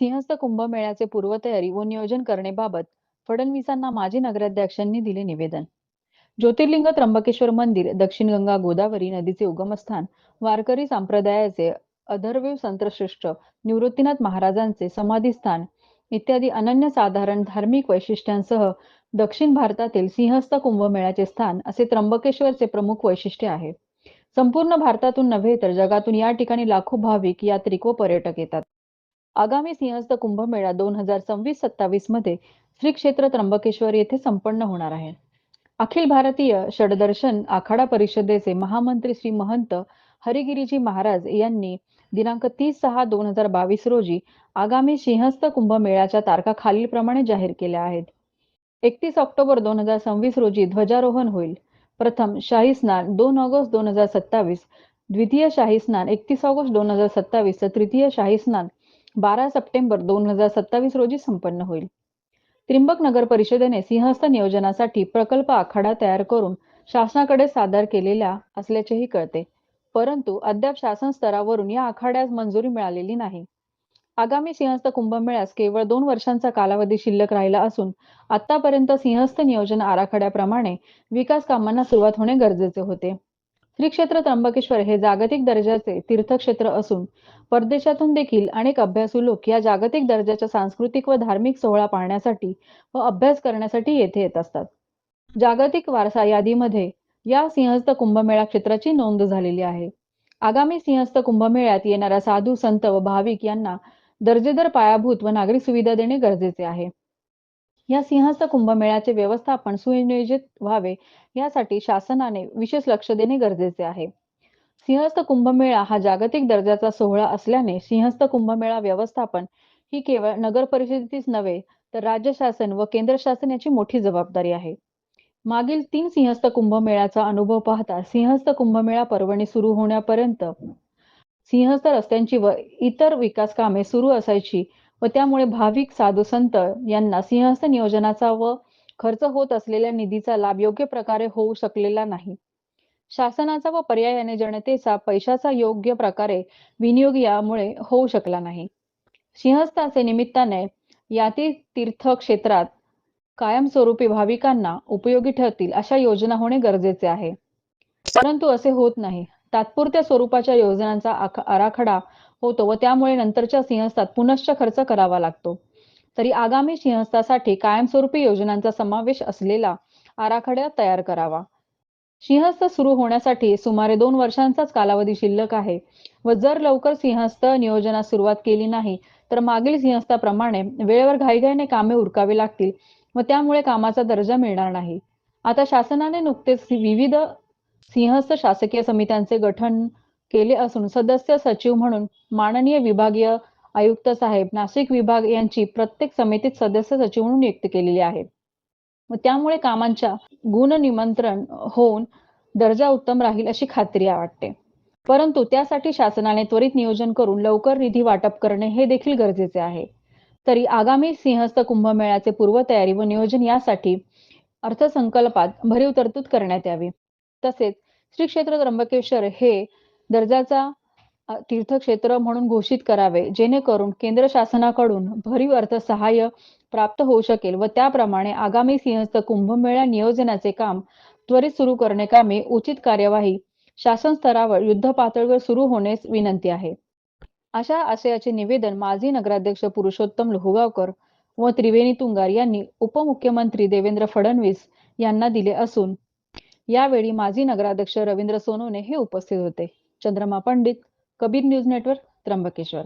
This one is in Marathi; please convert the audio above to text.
सिंहस्थ कुंभमेळ्याचे पूर्वतयारी व नियोजन करण्याबाबत फडणवीसांना माजी नगराध्यक्षांनी दिले निवेदन. ज्योतिर्लिंग त्र्यंबकेश्वर मंदिर दक्षिण गंगा गोदावरी नदीचे उगमस्थान वारकरी संप्रदायाचे अधर्वैव संतश्रेष्ठ निवृत्तीनाथ महाराजांचे समाधीस्थान इत्यादी अनन्यसाधारण धार्मिक वैशिष्ट्यांसह दक्षिण भारतातील सिंहस्थ कुंभमेळ्याचे स्थान असे त्र्यंबकेश्वरचे प्रमुख वैशिष्ट्य आहे. संपूर्ण भारतातून नव्हे तर जगातून या ठिकाणी लाखो भाविक यात्रिक व पर्यटक येतात. आगामी सिंहस्थ कुंभमेळा दोन हजार सव्वीस सत्तावीसमध्ये श्री क्षेत्र त्र्यंबकेश्वर येथे संपन्न होणार आहे. अखिल भारतीय षडदर्शन आखाडा परिषदेचे महामंत्री श्री महंत हरिगिरीजी महाराज यांनी दिनांक तीस सहा दोन हजार बावीस रोजी आगामी सिंहस्थ कुंभमेळ्याच्या तारखा खालीलप्रमाणे जाहीर केल्या आहेत. एकतीस ऑक्टोबर दोन हजार सव्वीस रोजी ध्वजारोहण होईल. प्रथम शाही स्नान दोन ऑगस्ट दोन हजार सत्तावीस द्वितीय शाही स्नान एकतीस ऑगस्ट दोन हजार सत्तावीस तर तृतीय शाही स्नान बारा सप्टेंबर दोन हजार सत्तावीस रोजी संपन्न होईल. त्रिंबक नगर परिषदेने सिंहस्थ नियोजनासाठी प्रकल्प आखाडा तयार करून शासनाकडे सादर केलेला असल्याचेही कळते. परंतु अद्याप शासन स्तरावरून या आखाड्यास मंजुरी मिळालेली नाही. आगामी सिंहस्थ कुंभमेळ्यास केवळ दोन वर्षांचा कालावधी शिल्लक राहिला असून आतापर्यंत सिंहस्थ नियोजन आराखड्याप्रमाणे विकास कामांना सुरुवात होणे गरजेचे होते. श्री क्षेत्र त्र्यंबकेश्वर हे जागतिक दर्जाचे तीर्थक्षेत्र असून परदेशातून देखील अनेक अभ्यासू लोक या जागतिक दर्जाच्या सांस्कृतिक व धार्मिक सोहळा पाहण्यासाठी व अभ्यास करण्यासाठी येथे येत असतात. जागतिक वारसा यादीमध्ये या सिंहस्थ कुंभमेळा क्षेत्राची नोंद झालेली आहे. आगामी सिंहस्थ कुंभमेळ्यात येणाऱ्या साधू संत व भाविक यांना दर्जेदार पायाभूत व नागरिक सुविधा देणे गरजेचे आहे. या सिंहस्थ कुंभमेळ्याचे व्यवस्थापन सुनियोजित व्हावे यासाठी शासनाने विशेष लक्ष देणे गरजेचे आहे. सिंहस्थ कुंभमेळा हा जागतिक दर्जाचा सोहळा असल्याने सिंहस्थ कुंभमेळा व्यवस्थापन ही केवळ नगर परिषदेतीच नव्हे तर राज्य शासन व केंद्र शासन याची मोठी जबाबदारी आहे. मागील तीन सिंहस्थ कुंभमेळ्याचा अनुभव पाहता सिंहस्थ कुंभमेळा पर्वणी सुरू होण्यापर्यंत सिंहस्थ रस्त्यांची व इतर विकास कामे सुरू असायची व त्यामुळे भाविक साधू संत यांना सिंहस्थ नियोजनाचा व खर्च होत असलेल्या निधीचा लाभ योग्य प्रकारे होऊ शकलेला नाही. शासनाचा व पर्यायाने जनतेचा पैशाचा योग्य प्रकारे विनियोग यामुळे होऊ शकला नाही. सिंहस्थाचे निमित्ताने यातील तीर्थ क्षेत्रात कायमस्वरूपी भाविकांना उपयोगी ठरतील अशा योजना होणे गरजेचे आहे. परंतु असे होत नाही. तात्पुरत्या स्वरूपाच्या योजनांचा आराखडा होतो व त्यामुळे नंतरच्या सिंहस्थात पुनश्च खर्च करावा लागतो. तरी आगामी सिंहस्थासाठी कायमस्वरूपी योजनांचा समावेश असलेला आराखडा तयार करावा. सिंहस्थ सुरू होण्यासाठी सुमारे दोन वर्षांचाच कालावधी शिल्लक आहे व जर लवकर सिंहस्थ नियोजनास सुरुवात केली नाही तर मागील सिंहस्थाप्रमाणे वेळेवर घाईघाईने कामे उरकावी लागतील व त्यामुळे कामाचा दर्जा मिळणार नाही. आता शासनाने नुकतेच विविध सिंहस्थ शासकीय समित्यांचे गठन केले असून सदस्य सचिव म्हणून माननीय विभागीय आयुक्त साहेब नाशिक विभाग यांची प्रत्येक समितीत सदस्य सचिव म्हणून नियुक्ती केलेली आहे. त्यामुळे कामांच्या गुण निमंत्रण होऊन दर्जा उत्तम राहील अशी खात्री वाटते. परंतु त्यासाठी शासनाने त्वरित नियोजन करून लवकर निधी वाटप करणे हे देखील गरजेचे आहे. तरी आगामी सिंहस्थ कुंभमेळ्याचे पूर्वतयारी व नियोजन यासाठी अर्थसंकल्पात भरीव तरतूद करण्यात यावी. तसेच श्री क्षेत्र त्र्यंबकेश्वर हे दर्जाचा तीर्थक्षेत्र म्हणून घोषित करावे जेणेकरून केंद्र शासनाकडून भरीव अर्थसहाय्य प्राप्त होऊ शकेल व त्याप्रमाणे आगामी सिंहस्थ कुंभमेळा नियोजनाचे काम त्वरित सुरू करणे कामे उचित कार्यवाही शासन स्तरावर युद्ध पातळीवर सुरू होण्यास विनंती आहे. अशा आशयाचे निवेदन माजी नगराध्यक्ष पुरुषोत्तम लोहगावकर व त्रिवेणी तुंगार यांनी उपमुख्यमंत्री देवेंद्र फडणवीस यांना दिले असून यावेळी माजी नगराध्यक्ष रवींद्र सोनवणे हे उपस्थित होते. Chandrama Pandit Kabir news network Trimbakeshwar.